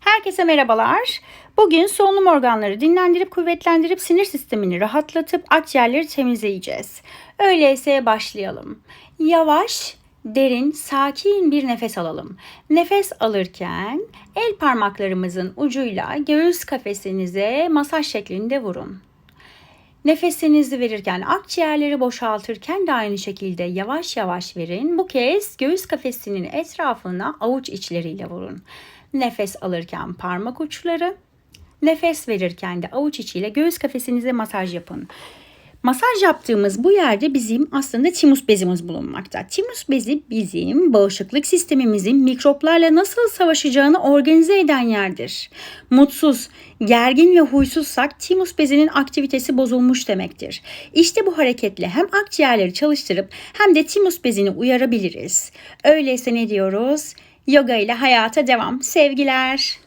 Herkese merhabalar. Bugün solunum organları dinlendirip kuvvetlendirip sinir sistemini rahatlatıp akciğerleri temizleyeceğiz. Öyleyse başlayalım. Yavaş, derin, sakin bir nefes alalım. Nefes alırken el parmaklarımızın ucuyla göğüs kafesinize masaj şeklinde vurun. Nefesinizi verirken akciğerleri boşaltırken de aynı şekilde yavaş yavaş verin. Bu kez göğüs kafesinin etrafına avuç içleriyle vurun. Nefes alırken parmak uçları, nefes verirken de avuç içiyle göğüs kafesinize masaj yapın. Masaj yaptığımız bu yerde bizim aslında timus bezimiz bulunmakta. Timus bezi bizim bağışıklık sistemimizin mikroplarla nasıl savaşacağını organize eden yerdir. Mutsuz, gergin ve huysuzsak timus bezinin aktivitesi bozulmuş demektir. İşte bu hareketle hem akciğerleri çalıştırıp hem de timus bezini uyarabiliriz. Öyleyse ne diyoruz? Yoga ile hayata devam. Sevgiler.